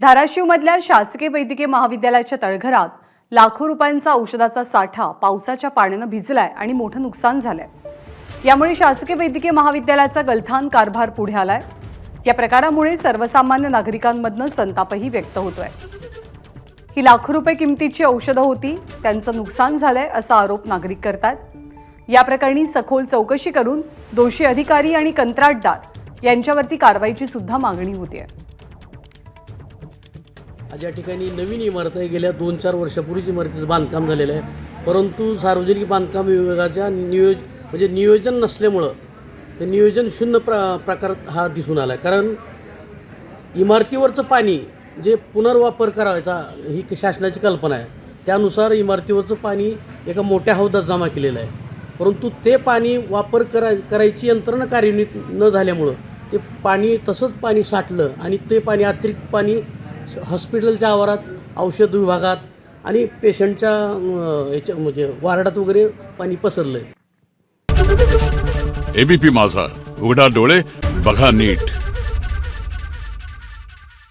धाराशिवमधल्या शासकीय वैद्यकीय महाविद्यालयाच्या तळघरात लाखो रुपयांचा औषधाचा साठा पावसाच्या पाण्यानं भिजलाय आणि मोठं नुकसान झालंय. यामुळे शासकीय वैद्यकीय महाविद्यालयाचा गलथान कारभार पुढे आलाय. या प्रकारामुळे सर्वसामान्य नागरिकांमधनं संतापही व्यक्त होतोय. ही लाखो रुपये किमतीची औषधं होती त्यांचं नुकसान झालंय असा आरोप नागरिक करतात या प्रकरणी सखोल चौकशी करून दोषी अधिकारी आणि कंत्राटदार यांच्यावरती कारवाईची सुद्धा मागणी होती आहे ज्या ठिकाणी नवीन इमारत आहे गेल्या दोन चार वर्षापूर्वीच इमारतीचं बांधकाम झालेलं आहे. परंतु सार्वजनिक बांधकाम विभागाच्या नियोज म्हणजे नियोजन नसल्यामुळं ते नियोजन शून्य प्र प्रकार हा दिसून आला आहे कारण इमारतीवरचं पाणी जे पुनर्वापर करायचा ही शासनाची कल्पना आहे. त्यानुसार इमारतीवरचं पाणी एका मोठ्या हौदात जमा केलेलं आहे. परंतु ते पाणी वापर कराय करायची यंत्रणा कार्यान्वित न झाल्यामुळं ते पाणी तसंच पाणी साठलं आणि ते पाणी अतिरिक्त पाणी हॉस्पिटलच्या आवारात औषध विभागात आणि पेशंटच्या याच्या म्हणजे वार्डात वगैरे पाणी पसरलं आहे एबीपी माझा. उघडा डोळे बघा नीट.